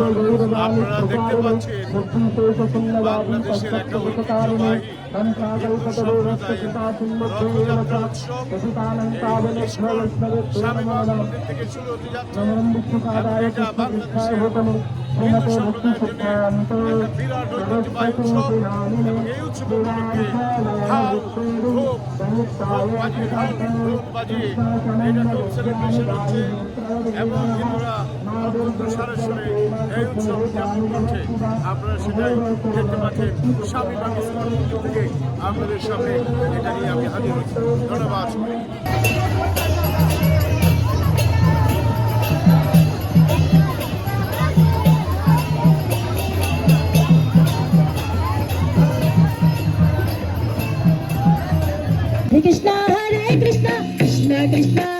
আপনারা দেখতে পাচ্ছেন বাংলাদেশের একটা ঐতিহ্যবাহী হিন্দু সম্প্রদায়ের রথযাত্রা উৎসব এই ইস্কন থেকে শুরু হতে যাচ্ছে এবং এটা বাংলাদেশের হিন্দু সম্প্রদায়ের জন্য একটা বিরাট ঐতিহ্যবাহী উৎসব এবং এই উৎসব উপলক্ষে ঢাল ঢোল ঢোল বাজিয়ে ঢাল ঢোল বাজিয়ে এটা ঢোল সেলিব্রেশন হচ্ছে এবং হিন্দুরা অত্যন্ত সারে সরে এই হচ্ছি ধন্যবাদ Krishna, Hare Krishna, Krishna Krishna,